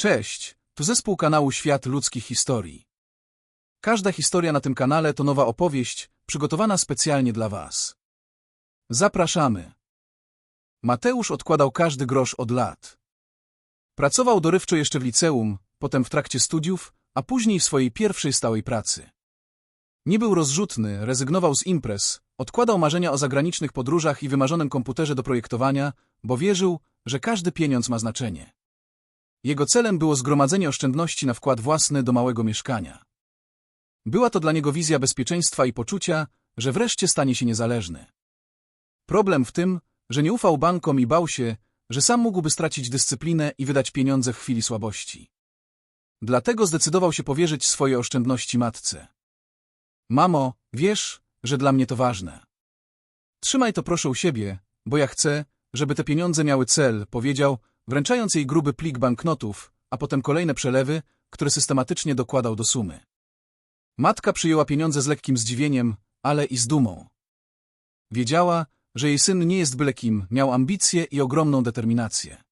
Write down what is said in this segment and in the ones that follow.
Cześć, tu zespół kanału Świat Ludzkich Historii. Każda historia na tym kanale to nowa opowieść, przygotowana specjalnie dla Was. Zapraszamy. Mateusz odkładał każdy grosz od lat. Pracował dorywczo jeszcze w liceum, potem w trakcie studiów, a później w swojej pierwszej stałej pracy. Nie był rozrzutny, rezygnował z imprez, odkładał marzenia o zagranicznych podróżach i wymarzonym komputerze do projektowania, bo wierzył, że każdy pieniądz ma znaczenie. Jego celem było zgromadzenie oszczędności na wkład własny do małego mieszkania. Była to dla niego wizja bezpieczeństwa i poczucia, że wreszcie stanie się niezależny. Problem w tym, że nie ufał bankom i bał się, że sam mógłby stracić dyscyplinę i wydać pieniądze w chwili słabości. Dlatego zdecydował się powierzyć swoje oszczędności matce. Mamo, wiesz, że dla mnie to ważne. Trzymaj to proszę u siebie, bo ja chcę, żeby te pieniądze miały cel, powiedział, wręczając jej gruby plik banknotów, a potem kolejne przelewy, które systematycznie dokładał do sumy. Matka przyjęła pieniądze z lekkim zdziwieniem, ale i z dumą. Wiedziała, że jej syn nie jest byle kim, miał ambicje i ogromną determinację.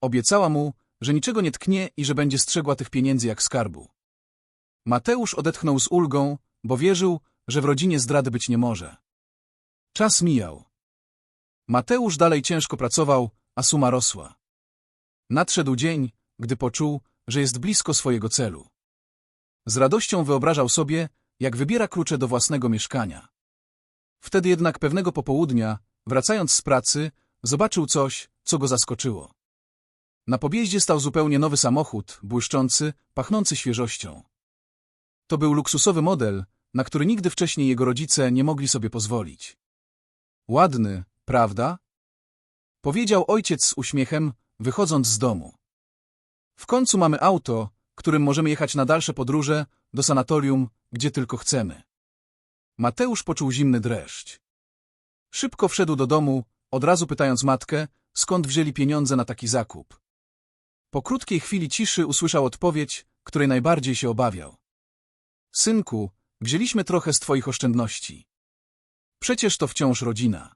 Obiecała mu, że niczego nie tknie i że będzie strzegła tych pieniędzy jak skarbu. Mateusz odetchnął z ulgą, bo wierzył, że w rodzinie zdrady być nie może. Czas mijał. Mateusz dalej ciężko pracował, a suma rosła. Nadszedł dzień, gdy poczuł, że jest blisko swojego celu. Z radością wyobrażał sobie, jak wybiera klucze do własnego mieszkania. Wtedy jednak pewnego popołudnia, wracając z pracy, zobaczył coś, co go zaskoczyło. Na pobieździe stał zupełnie nowy samochód, błyszczący, pachnący świeżością. To był luksusowy model, na który nigdy wcześniej jego rodzice nie mogli sobie pozwolić. Ładny, prawda? Powiedział ojciec z uśmiechem, wychodząc z domu. W końcu mamy auto, którym możemy jechać na dalsze podróże, do sanatorium, gdzie tylko chcemy. Mateusz poczuł zimny dreszcz. Szybko wszedł do domu, od razu pytając matkę, skąd wzięli pieniądze na taki zakup. Po krótkiej chwili ciszy usłyszał odpowiedź, której najbardziej się obawiał. Synku, wzięliśmy trochę z twoich oszczędności. Przecież to wciąż rodzina.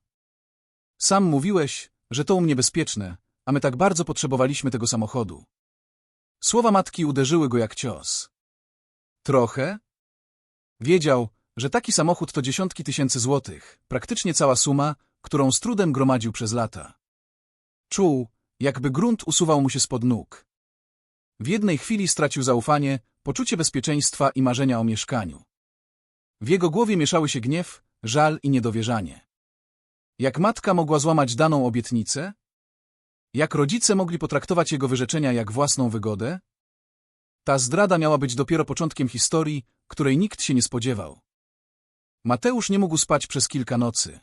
Sam mówiłeś, że to u mnie bezpieczne, a my tak bardzo potrzebowaliśmy tego samochodu. Słowa matki uderzyły go jak cios. Trochę? Wiedział, że taki samochód to dziesiątki tysięcy złotych, praktycznie cała suma, którą z trudem gromadził przez lata. Czuł, jakby grunt usuwał mu się spod nóg. W jednej chwili stracił zaufanie, poczucie bezpieczeństwa i marzenia o mieszkaniu. W jego głowie mieszały się gniew, żal i niedowierzanie. Jak matka mogła złamać daną obietnicę? Jak rodzice mogli potraktować jego wyrzeczenia jak własną wygodę? Ta zdrada miała być dopiero początkiem historii, której nikt się nie spodziewał. Mateusz nie mógł spać przez kilka nocy.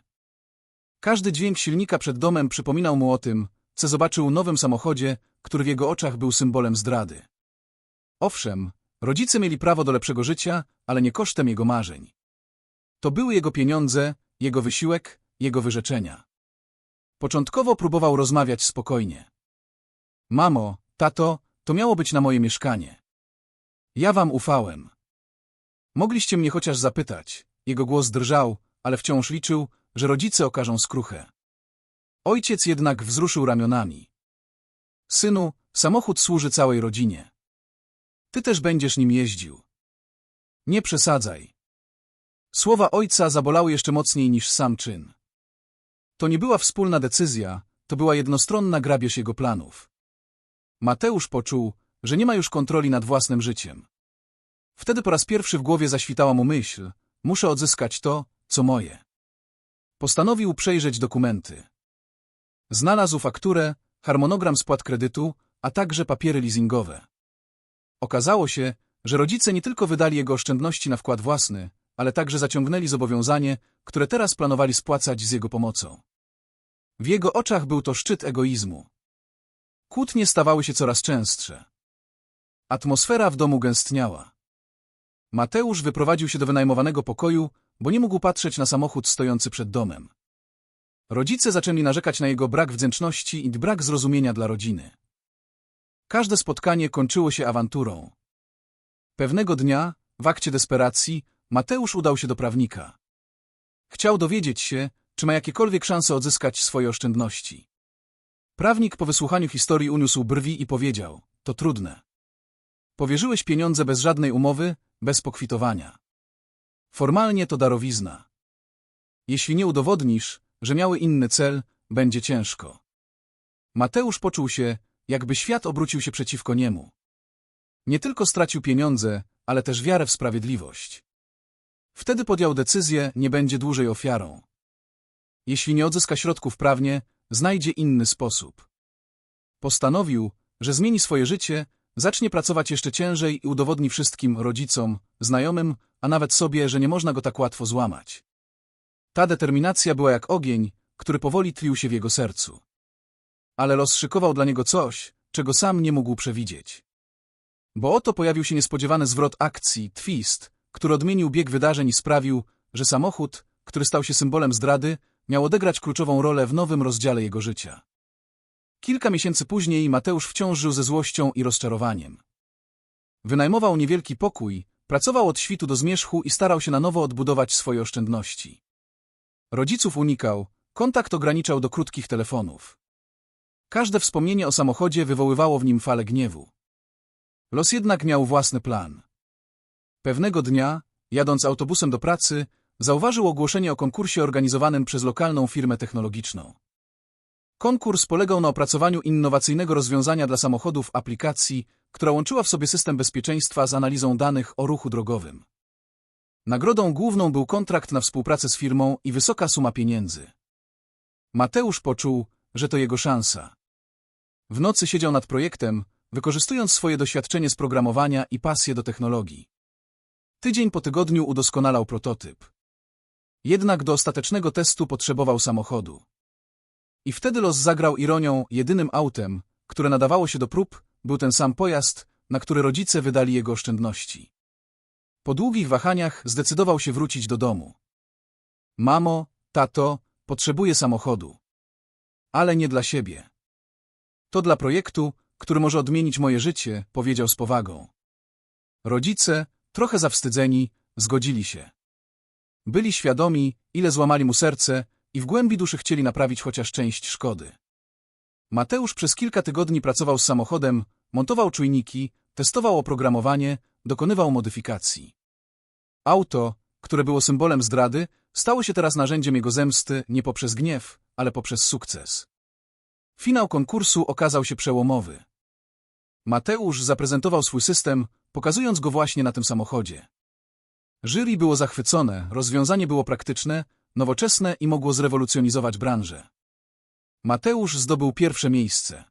Każdy dźwięk silnika przed domem przypominał mu o tym, co zobaczył nowym samochodzie, który w jego oczach był symbolem zdrady. Owszem, rodzice mieli prawo do lepszego życia, ale nie kosztem jego marzeń. To były jego pieniądze, jego wysiłek, jego wyrzeczenia. Początkowo próbował rozmawiać spokojnie. Mamo, tato, to miało być na moje mieszkanie. Ja wam ufałem. Mogliście mnie chociaż zapytać. Jego głos drżał, ale wciąż liczył, że rodzice okażą skruchę. Ojciec jednak wzruszył ramionami. Synu, samochód służy całej rodzinie. Ty też będziesz nim jeździł. Nie przesadzaj. Słowa ojca zabolały jeszcze mocniej niż sam czyn. To nie była wspólna decyzja, to była jednostronna grabież jego planów. Mateusz poczuł, że nie ma już kontroli nad własnym życiem. Wtedy po raz pierwszy w głowie zaświtała mu myśl, muszę odzyskać to, co moje. Postanowił przejrzeć dokumenty. Znalazł fakturę, harmonogram spłat kredytu, a także papiery leasingowe. Okazało się, że rodzice nie tylko wydali jego oszczędności na wkład własny, ale także zaciągnęli zobowiązanie, które teraz planowali spłacać z jego pomocą. W jego oczach był to szczyt egoizmu. Kłótnie stawały się coraz częstsze. Atmosfera w domu gęstniała. Mateusz wyprowadził się do wynajmowanego pokoju, bo nie mógł patrzeć na samochód stojący przed domem. Rodzice zaczęli narzekać na jego brak wdzięczności i brak zrozumienia dla rodziny. Każde spotkanie kończyło się awanturą. Pewnego dnia, w akcie desperacji, Mateusz udał się do prawnika. Chciał dowiedzieć się, czy ma jakiekolwiek szanse odzyskać swoje oszczędności. Prawnik po wysłuchaniu historii uniósł brwi i powiedział, to trudne. Powierzyłeś pieniądze bez żadnej umowy, bez pokwitowania. Formalnie to darowizna. Jeśli nie udowodnisz, że miały inny cel, będzie ciężko. Mateusz poczuł się, jakby świat obrócił się przeciwko niemu. Nie tylko stracił pieniądze, ale też wiarę w sprawiedliwość. Wtedy podjął decyzję, nie będzie dłużej ofiarą. Jeśli nie odzyska środków prawnie, znajdzie inny sposób. Postanowił, że zmieni swoje życie, zacznie pracować jeszcze ciężej i udowodni wszystkim rodzicom, znajomym, a nawet sobie, że nie można go tak łatwo złamać. Ta determinacja była jak ogień, który powoli tlił się w jego sercu. Ale los szykował dla niego coś, czego sam nie mógł przewidzieć. Bo oto pojawił się niespodziewany zwrot akcji, twist, który odmienił bieg wydarzeń i sprawił, że samochód, który stał się symbolem zdrady, miał odegrać kluczową rolę w nowym rozdziale jego życia. Kilka miesięcy później Mateusz wciąż żył ze złością i rozczarowaniem. Wynajmował niewielki pokój, pracował od świtu do zmierzchu i starał się na nowo odbudować swoje oszczędności. Rodziców unikał, kontakt ograniczał do krótkich telefonów. Każde wspomnienie o samochodzie wywoływało w nim falę gniewu. Los jednak miał własny plan. Pewnego dnia, jadąc autobusem do pracy, zauważył ogłoszenie o konkursie organizowanym przez lokalną firmę technologiczną. Konkurs polegał na opracowaniu innowacyjnego rozwiązania dla samochodów aplikacji, która łączyła w sobie system bezpieczeństwa z analizą danych o ruchu drogowym. Nagrodą główną był kontrakt na współpracę z firmą i wysoka suma pieniędzy. Mateusz poczuł, że to jego szansa. W nocy siedział nad projektem, wykorzystując swoje doświadczenie z programowania i pasję do technologii. Tydzień po tygodniu udoskonalał prototyp. Jednak do ostatecznego testu potrzebował samochodu. I wtedy los zagrał ironią jedynym autem, które nadawało się do prób, był ten sam pojazd, na który rodzice wydali jego oszczędności. Po długich wahaniach zdecydował się wrócić do domu. Mamo, tato, potrzebuję samochodu. Ale nie dla siebie. To dla projektu, który może odmienić moje życie, powiedział z powagą. Rodzice, trochę zawstydzeni, zgodzili się. Byli świadomi, ile złamali mu serce i w głębi duszy chcieli naprawić chociaż część szkody. Mateusz przez kilka tygodni pracował z samochodem, montował czujniki, testował oprogramowanie, dokonywał modyfikacji. Auto, które było symbolem zdrady, stało się teraz narzędziem jego zemsty nie poprzez gniew, ale poprzez sukces. Finał konkursu okazał się przełomowy. Mateusz zaprezentował swój system, pokazując go właśnie na tym samochodzie. Jury było zachwycone, rozwiązanie było praktyczne, nowoczesne i mogło zrewolucjonizować branżę. Mateusz zdobył pierwsze miejsce.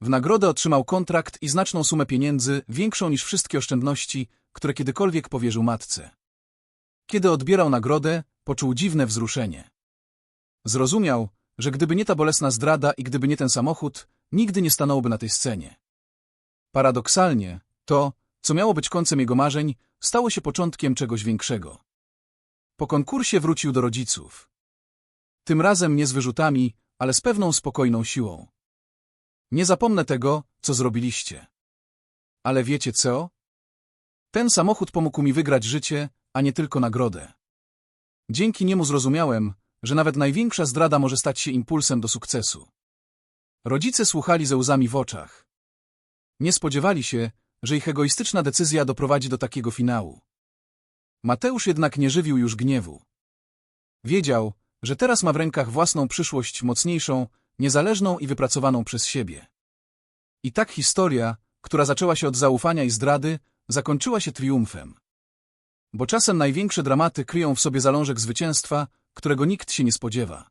W nagrodę otrzymał kontrakt i znaczną sumę pieniędzy, większą niż wszystkie oszczędności, które kiedykolwiek powierzył matce. Kiedy odbierał nagrodę, poczuł dziwne wzruszenie. Zrozumiał, że gdyby nie ta bolesna zdrada i gdyby nie ten samochód, nigdy nie stanąłby na tej scenie. Paradoksalnie, to, co miało być końcem jego marzeń, stało się początkiem czegoś większego. Po konkursie wrócił do rodziców. Tym razem nie z wyrzutami, ale z pewną spokojną siłą. Nie zapomnę tego, co zrobiliście. Ale wiecie co? Ten samochód pomógł mi wygrać życie, a nie tylko nagrodę. Dzięki niemu zrozumiałem, że nawet największa zdrada może stać się impulsem do sukcesu. Rodzice słuchali ze łzami w oczach. Nie spodziewali się, że ich egoistyczna decyzja doprowadzi do takiego finału. Mateusz jednak nie żywił już gniewu. Wiedział, że teraz ma w rękach własną przyszłość mocniejszą, niezależną i wypracowaną przez siebie. I tak historia, która zaczęła się od zaufania i zdrady, zakończyła się triumfem. Bo czasem największe dramaty kryją w sobie zalążek zwycięstwa, którego nikt się nie spodziewa.